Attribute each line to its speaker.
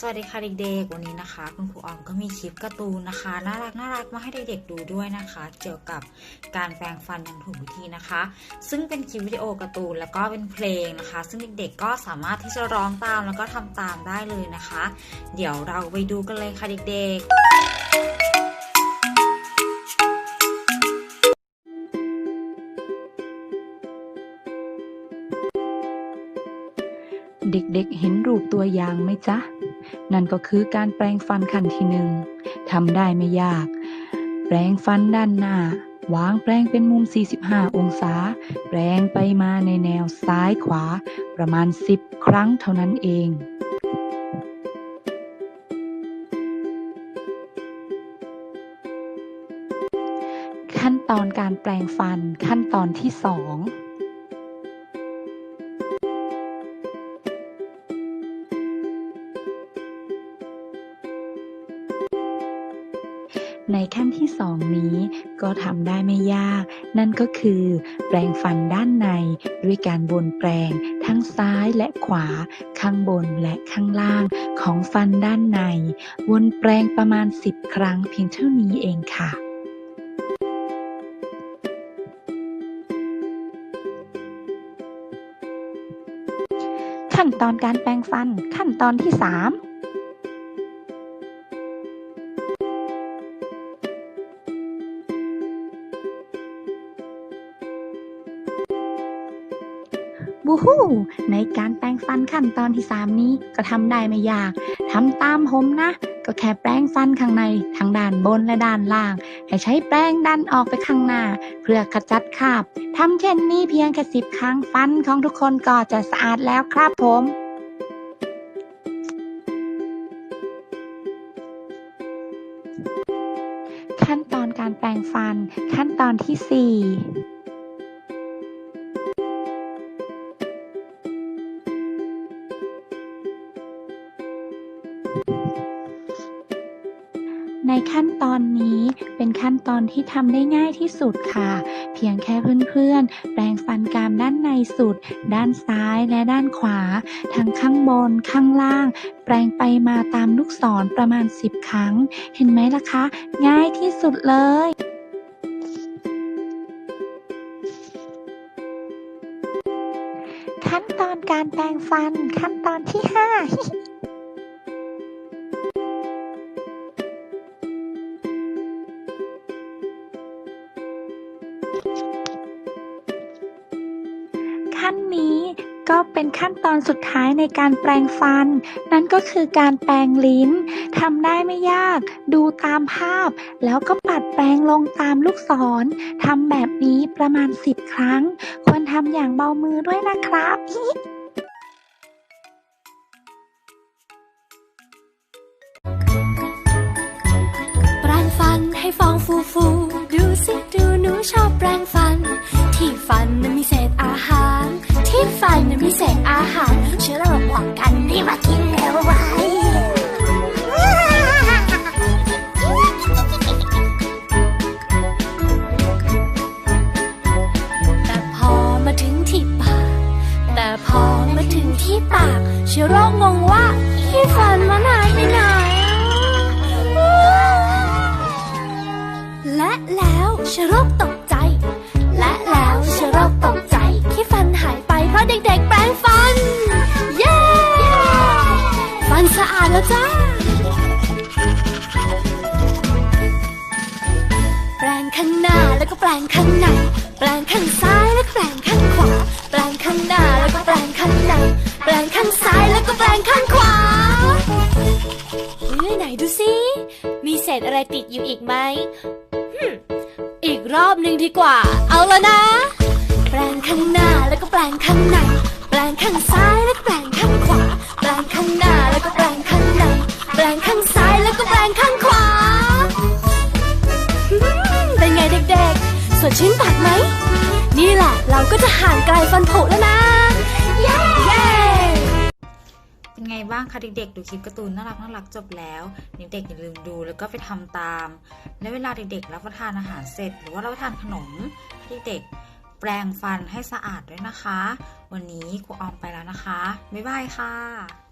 Speaker 1: สวัสดีค่ะเด็กๆ วันนี้นะคะ คุณครูออมก็มีคลิปการ์ตูนนะคะน่ารักน่ารักมาให้เด็กๆดูด้วยนะคะ เกี่ยวกับการแปรงฟันอย่างถูกวิธีนะคะ ซึ่งเป็นคลิปวิดีโอการ์ตูนแล้วก็เป็นเพลงนะคะ ซึ่งเด็กๆก็สามารถที่จะร้องตามแล้วก็ทำตามได้เลยนะคะ เดี๋ยวเราไปดูกันเลยค่ะเด็กๆ
Speaker 2: เด็กๆเห็นรูปตัวอย่างไหมจ๊ะ นั่นก็คือการแปรงฟันขั้นที่หนึ่งทำได้ไม่ยาก แปรงฟันด้านหน้า วางแปรงเป็นมุม 45 องศา แปรงไปมาในแนวซ้ายขวา ประมาณ 10 ครั้งเท่านั้นเองขั้นตอนการแปรงฟันขั้นตอนที่สอง ในขั้นที่สองนี้ก็ทำได้ไม่ยาก นั่นก็คือ แปรงฟันด้านใน ด้วยการวนแปรงทั้งซ้ายและขวา ข้างบนและข้างล่างของฟันด้านใน วนแปรงประมาณ 10 ครั้งเพียงเท่านี้เองค่ะขั้นตอนการแปรงฟันขั้นตอนที่ 3 บูฮู้ในการแปรงฟันขั้นตอนที่ 3 นี้ก็ทำได้ไม่ยากทำตามผมนะ ก็แค่แปรงฟันข้างในทั้งด้านบนและด้านล่าง ให้ใช้แปรงดันออกไปข้างหน้า เพื่อขจัดคราบทำเช่นนี้เพียงแค่สิบครั้งฟันของทุกคนก็จะสะอาดแล้วครับผมขั้นตอนการแปรงฟันขั้นตอนที่ 4 ขั้นตอนนี้เป็นขั้นตอนที่ทำได้ง่ายที่สุดค่ะ เพียงแค่เพื่อนๆ แปรงฟันกรามด้านในสุด ด้านซ้ายและด้านขวา ทั้งข้างบนข้างล่าง แปรงไปมาตามลูกศรประมาณ 10 ครั้ง เห็นไหมล่ะคะ ง่ายที่สุดเลยขั้นตอนการแปรงฟันขั้นตอนที่ 5 ขั้นนี้ก็เป็นขั้นตอนสุดท้ายในการแปรงฟัน นั่นก็คือการแปรงลิ้นทำได้ไม่ยาก ดูตามภาพ แล้วก็ปัดแปรงลงตามลูกศรทำแบบนี้ประมาณ 10 ครั้ง ควรทำอย่างเบามือด้วยนะครับ
Speaker 3: แปรงฟันให้ฟองฟูฟู ดูสิดูหนูชอบแปรงฟัน ที่ฟัน เชื้อโรคงงว่าที่ฟันมันหายไปไหน และแล้วเชื้อโรคตกใจ และแล้วเชื้อโรคตกใจที่ฟันหายไปเพราะเด็กๆแปรงฟัน เย้ ฟันสะอาดแล้วจ้า แปรงข้างหน้าแล้วก็แปรงข้างใน แปรงข้างซ้ายแล้วก็แปรงข้างขวา แปรงข้างหน้าแล้วก็แปรงข้างใน ล้วก็แปรงข้างขวาเฮ้ยไหนดูสิมีเศษอะไรติดอยู่อีกไหมอีกรอบหนึ่งดีกว่า เอาละนะ แปรงข้างหน้าแล้วก็แปรงข้างในแปรงข้างซ้ายแล้วก็แปรงข้างขวา แปรงข้างหน้าแล้วก็แปรงข้างในแปรงข้างซ้ายแล้วก็แปรงข้างขวาเป็นไงเด็กๆสดชื่นปากไหม นี่แหละเราก็จะห่างไกลฟันผุแล้วนะ
Speaker 1: บ้างคะเด็กๆ ดูคลิปการ์ตูนน่ารักน่ารักจบแล้วเด็กๆอย่าลืมดูแล้วก็ไปทำตาม และเวลาเด็กๆรับประทานอาหารเสร็จ หรือว่ารับประทานขนมเด็กๆแปรงฟันให้สะอาดด้วยนะคะ วันนี้ครูออมไปแล้วนะคะบ๊ายบายค่ะ